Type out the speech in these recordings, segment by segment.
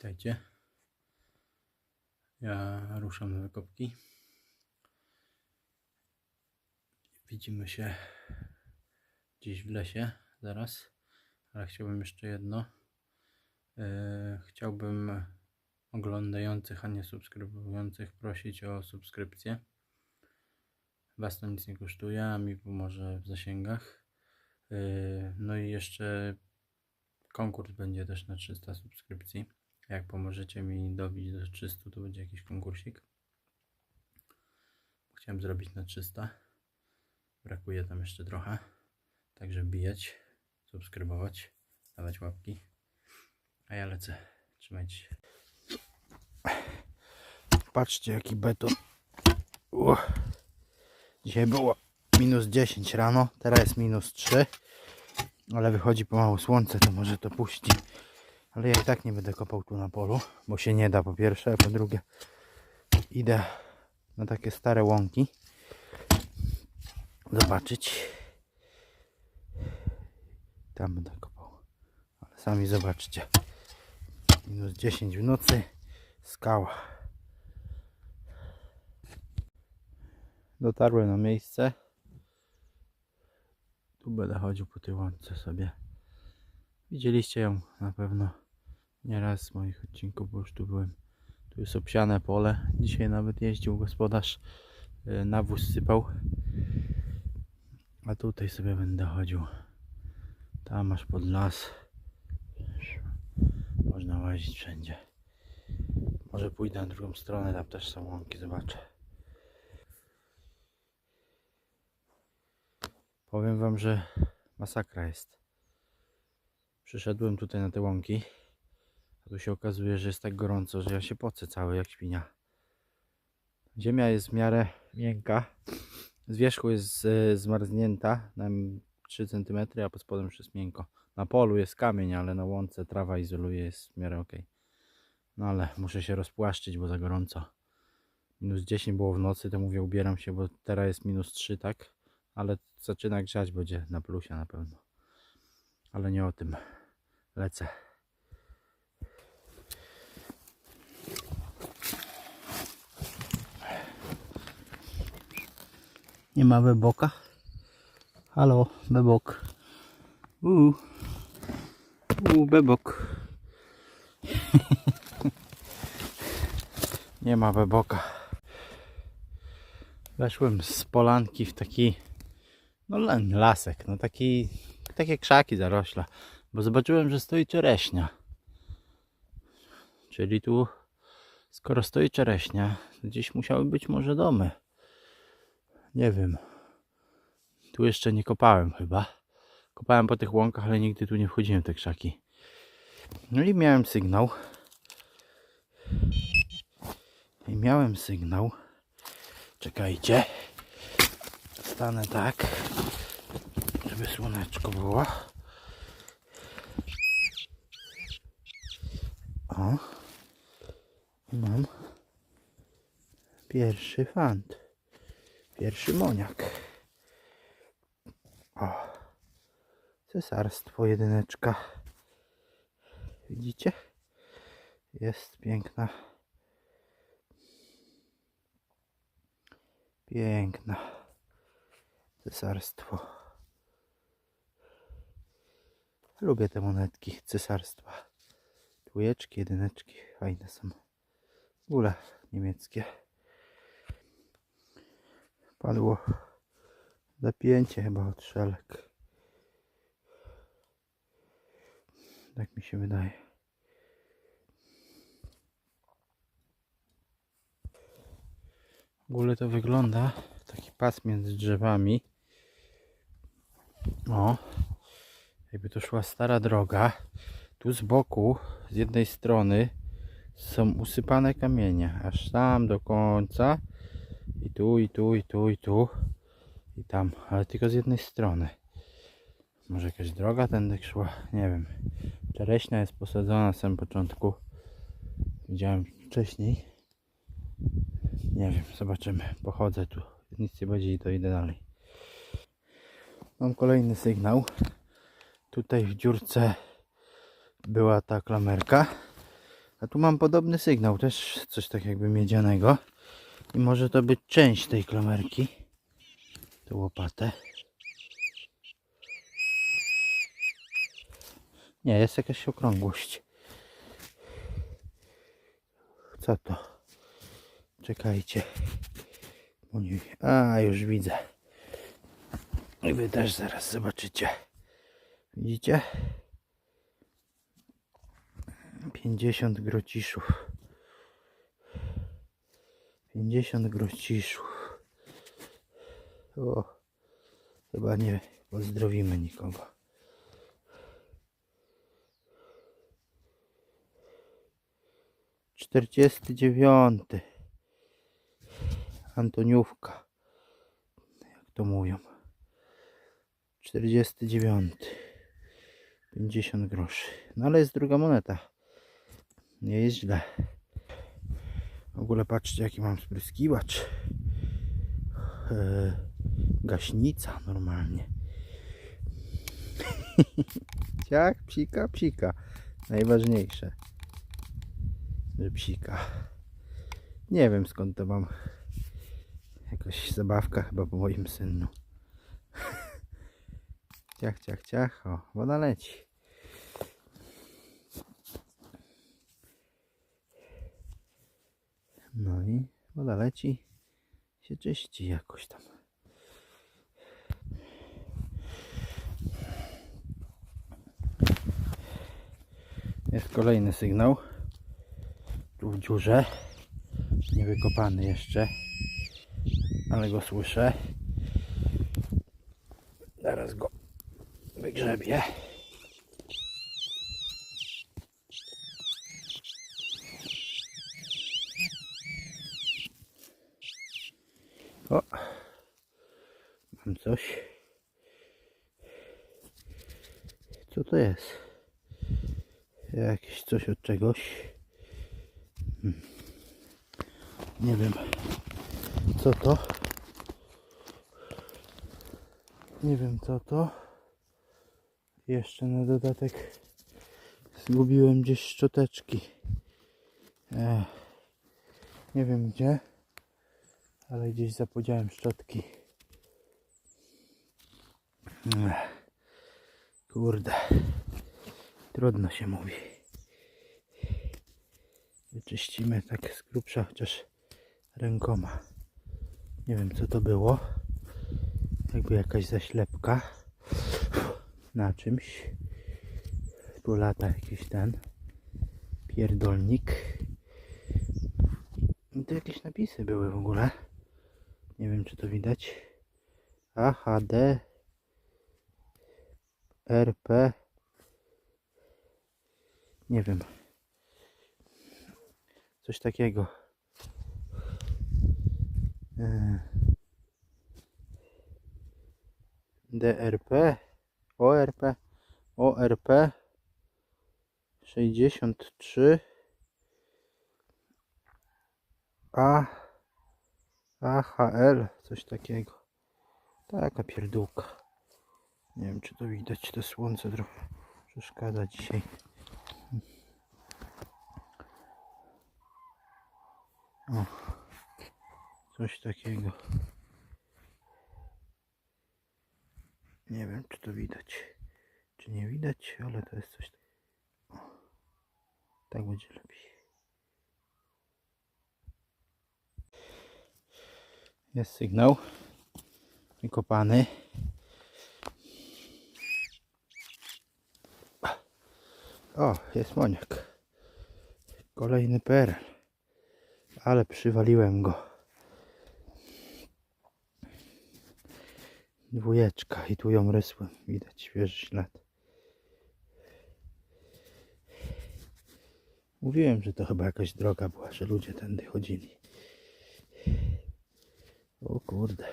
Witajcie. Ja ruszam na wykopki. Widzimy się gdzieś w lesie zaraz, ale chciałbym jeszcze jedno. Yy, chciałbym oglądających, a nie subskrybujących prosić o subskrypcję. Was to nic nie kosztuje, a mi pomoże w zasięgach. Yy, no i jeszcze konkurs będzie też na 300 subskrypcji. Jak pomożecie mi dobić do 300, to będzie jakiś konkursik. Chciałem zrobić na 300. Brakuje tam jeszcze trochę. Także bijać, subskrybować, dawać łapki. A ja lecę. Trzymajcie się. Patrzcie jaki beton. Uch. Dzisiaj było minus 10 rano, teraz jest minus 3. Ale wychodzi pomału słońce, to może to puści. Ale ja i tak nie będę kopał tu na polu, bo się nie da po pierwsze, a po drugie idę na takie stare łąki zobaczyć. Tam będę kopał. Ale sami zobaczcie. Minus 10 w nocy, skała. Dotarłem na miejsce. Tu będę chodził po tej łące sobie. Widzieliście ją na pewno nieraz z moich odcinków, bo już tu byłem. Tu jest obsiane pole. Dzisiaj nawet jeździł gospodarz, y, nawóz sypał. A tutaj sobie będę chodził. Tam masz pod las. Można łazić wszędzie. Może pójdę na drugą stronę, tam też są łąki, zobaczę. Powiem wam, że masakra jest. Przyszedłem tutaj na te łąki. A tu się okazuje, że jest tak gorąco, że ja się pocę cały jak świnia. Ziemia jest w miarę miękka. Z wierzchu jest e, zmarznięta na 3 cm, a pod spodem już jest miękko. Na polu jest kamień, ale na łące trawa izoluje, jest w miarę ok. No ale muszę się rozpłaszczyć, bo za gorąco. Minus 10 było w nocy, to mówię ubieram się, bo teraz jest minus 3, tak? Ale zaczyna grzać, będzie na plusie na pewno. Ale nie o tym. Lecę. Nie ma beboka? Halo, bebok. Uuu. Uuu, bebok. Nie ma beboka. Weszłem z polanki w taki no la- lasek, no taki takie krzaki zarośla, bo zobaczyłem, że stoi czereśnia. Czyli tu skoro stoi czereśnia, gdzieś musiały być może domy. Nie wiem. Tu jeszcze nie kopałem chyba. Kopałem po tych łąkach, ale nigdy tu nie wchodziłem te krzaki. No i miałem sygnał. I miałem sygnał. Czekajcie. Stanę tak, żeby słoneczko było. I mam pierwszy fant. Pierwszy moniak. O. Cesarstwo jedyneczka. Widzicie? Jest piękna. Piękna. Cesarstwo. Lubię te monetki cesarstwa. Dwójeczki, jedyneczki. Fajne są. W niemieckie. Padło zapięcie chyba od szelek. Tak mi się wydaje. W ogóle to wygląda taki pas między drzewami. O, jakby to szła stara droga. Tu z boku, z jednej strony są usypane kamienie, aż tam do końca. I tu, i tu, i tu, i tu. I tam, ale tylko z jednej strony. Może jakaś droga tędy szła? Nie wiem. Czereśnia jest posadzona na samym początku. Widziałem wcześniej. Nie wiem, zobaczymy. Pochodzę tu. Nic nie będzie i to idę dalej. Mam kolejny sygnał. Tutaj w dziurce była ta klamerka. A tu mam podobny sygnał, też coś tak jakby miedzianego. I może to być część tej klamerki. Tę łopatę. Nie, jest jakaś okrągłość. Co to? Czekajcie. A, już widzę. I wy też zaraz zobaczycie. Widzicie? 50 grociszów. 50 grociszów. O, chyba nie pozdrowimy nikogo. Czterdziesty dziewiąty. Antoniówka. Jak to mówią. Czterdziesty dziewiąty. 50 groszy. No ale jest druga moneta. Nie jest źle. W ogóle patrzcie jaki mam spryskiwacz. Eee, gaśnica normalnie. Jak psika, psika. Najważniejsze. Że psika. Nie wiem skąd to mam. Jakaś zabawka chyba po moim synu. Ciach, ciach, ciach. O, woda leci. No i woda leci. Się czyści jakoś tam. Jest kolejny sygnał. Tu w dziurze. Niewykopany jeszcze. Ale go słyszę. Zaraz go wygrzebię. Coś. Co to jest? Jakieś coś od czegoś. Hmm. Nie wiem, co to. Nie wiem co to. Jeszcze na dodatek zgubiłem gdzieś szczoteczki. Ech, nie wiem gdzie, ale gdzieś zapodziałem szczotki. Kurde, trudno się mówi. Wyczyścimy tak z grubsza, chociaż rękoma. Nie wiem co to było jakby jakaś zaślepka na czymś. Tu lata jakiś ten pierdolnik. I tu jakieś napisy były w ogóle. Nie wiem czy to widać. AHD RP Nie wiem. Coś takiego. DRP, ORP, ORP 63 A AHL, coś takiego. Taka pierdółka. Nie wiem czy to widać, to słońce trochę przeszkadza dzisiaj. O, coś takiego. Nie wiem, czy to widać, czy nie widać, ale to jest coś. O, tak będzie lepiej. Jest sygnał wykopany. O, jest moniak. Kolejny PRL. Ale przywaliłem go. Dwójeczka i tu ją rysłem. Widać świeży ślad. Mówiłem, że to chyba jakaś droga była, że ludzie tędy chodzili. O kurde.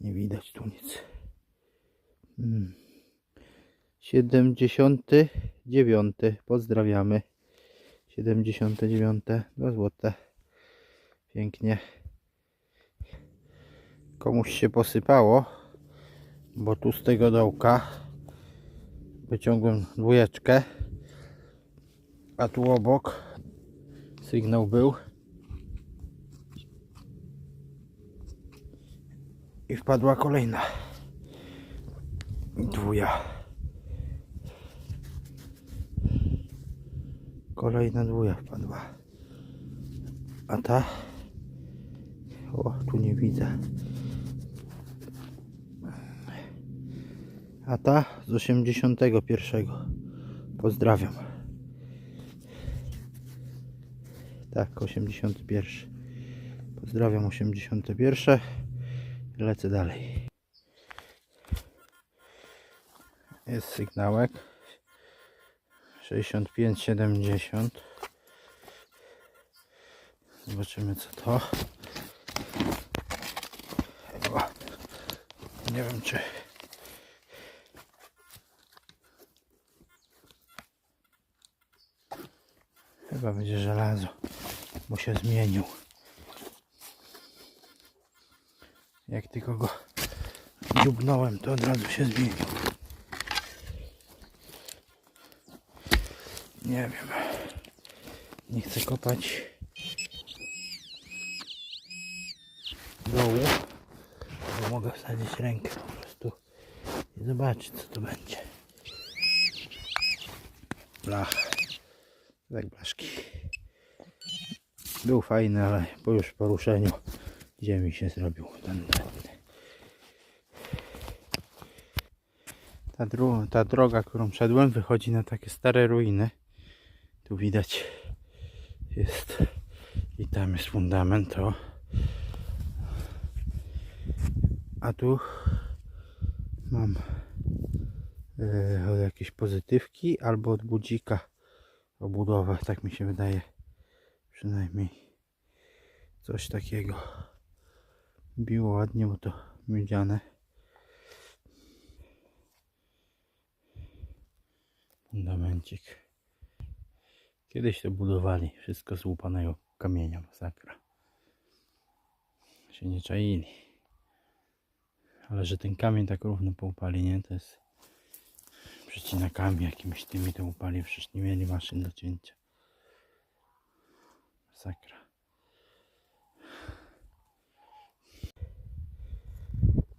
Nie widać tu nic. Hmm. 79. Pozdrawiamy. 79. 2 złote. Pięknie komuś się posypało, bo tu z tego dołka wyciągłem dwójeczkę A tu obok sygnał był. I wpadła kolejna dwuja. Kolejna dwuja wpadła. A ta? O, tu nie widzę. A ta z 81. Pozdrawiam. Tak, 81. Pozdrawiam 81. Lecę dalej. Jest sygnałek. 65, 70. Zobaczymy co to. O, nie wiem czy Chyba będzie żelazo, bo się zmienił. Jak tylko go dziubnąłem, to od razu się zmienił. Nie wiem. Nie chcę kopać dołu, bo mogę wsadzić rękę po prostu i zobaczyć co to będzie. Blach. Tak blaszki. Był fajny, ale po już poruszeniu ziemi się zrobił ten. Ta, dro ta droga, którą szedłem, wychodzi na takie stare ruiny. Tu widać jest i tam jest fundament. O. A tu mam od jakieś pozytywki albo od budzika obudowę, tak mi się wydaje. Przynajmniej coś takiego. Biło ładnie, bo to miedziane. Fundamencik. Kiedyś to budowali, wszystko z łupanego kamienia, masakra. Się nie czaili. Ale że ten kamień tak równo poupali, nie? To jest przecinakami jakimiś tymi to upali, przecież nie mieli maszyn do cięcia. Masakra.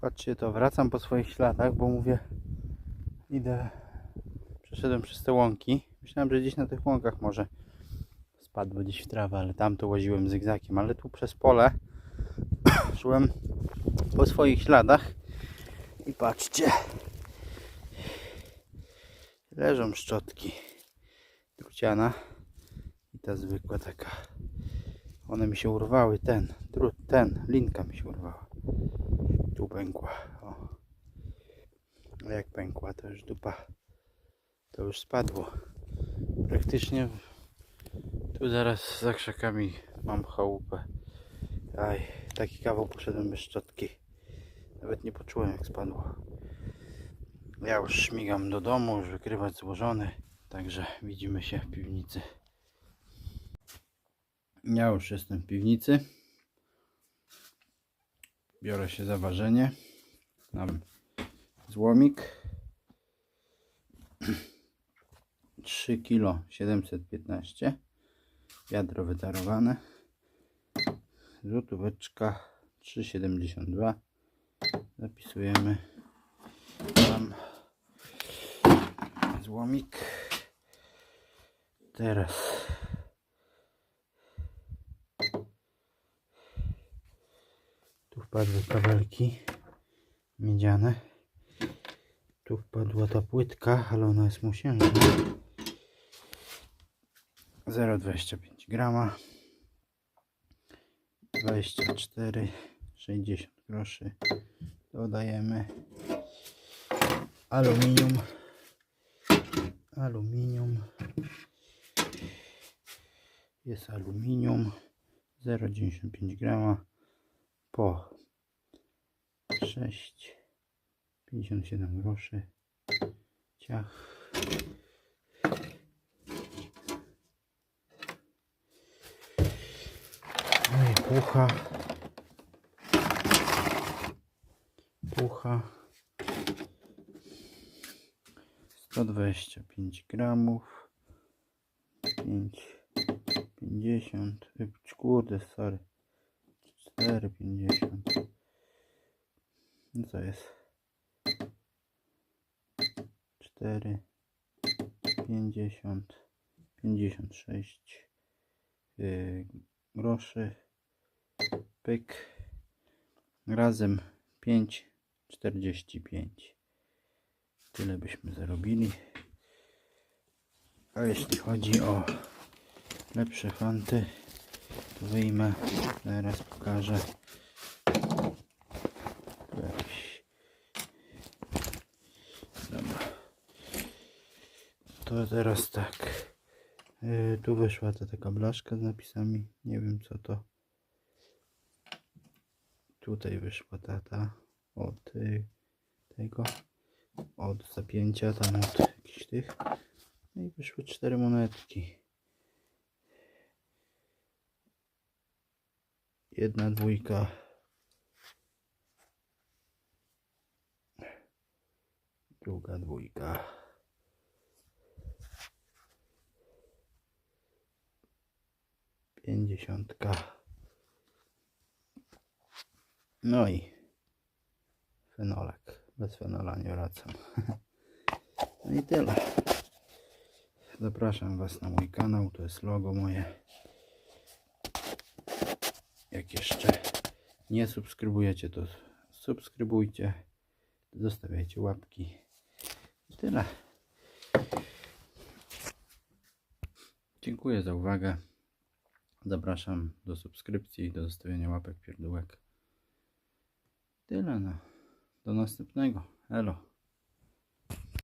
Patrzcie to, wracam po swoich śladach, bo mówię, idę, przeszedłem przez te łąki. Myślałem, że gdzieś na tych łąkach może spadło gdzieś w trawę, ale tam to łaziłem zygzakiem, ale tu przez pole szłem po swoich śladach i patrzcie, leżą szczotki druciana i ta zwykła taka one mi się urwały ten drut, ten, linka mi się urwała tu pękła o. A jak pękła to już dupa to już spadło praktycznie tu zaraz za krzakami mam chałupę aj, taki kawał poszedłem bez szczotki nawet nie poczułem jak spadło ja już śmigam do domu, już wykrywać złożony, także widzimy się w piwnicy. Ja już jestem w piwnicy. Biorę się za ważenie. Mam złomik. 3 kg 715 wiadro wytarowane złotóweczka 3,72 zapisujemy tam złomik. Teraz tu wpadły kabelki miedziane. Tu wpadła ta płytka, ale ona jest musiężna. 0,25 grama. 24, 60 groszy. Dodajemy aluminium. Aluminium. Jest aluminium. 0,95 grama. Po 6,57 groszy. Ciach pucha pucha 125 gramów 5, 50, y, kurde, sorry, 4, 50. No co jest? 4, 50, 56 yy, groszy. Pyk. Razem 5, 45. Tyle byśmy zarobili. A jeśli chodzi o lepsze fanty, to wyjmę, zaraz pokażę. To teraz tak. Yy, tu wyszła ta taka blaszka z napisami. Nie wiem co to. Tutaj wyszła ta, ta od y, tego. Od zapięcia tam od jakichś tych. No i wyszły cztery monetki. Jedna dwójka. Druga dwójka. Pięćdziesiątka. No i fenolek. Bez fenola nie wracam. No i tyle. Zapraszam Was na mój kanał. To jest logo moje. Jak jeszcze nie subskrybujecie, to subskrybujcie. Zostawiajcie łapki. I tyle. Dziękuję za uwagę. Zapraszam do subskrypcji, do zostawienia łapek, pierdółek. Tyle no. Do następnego. Elo.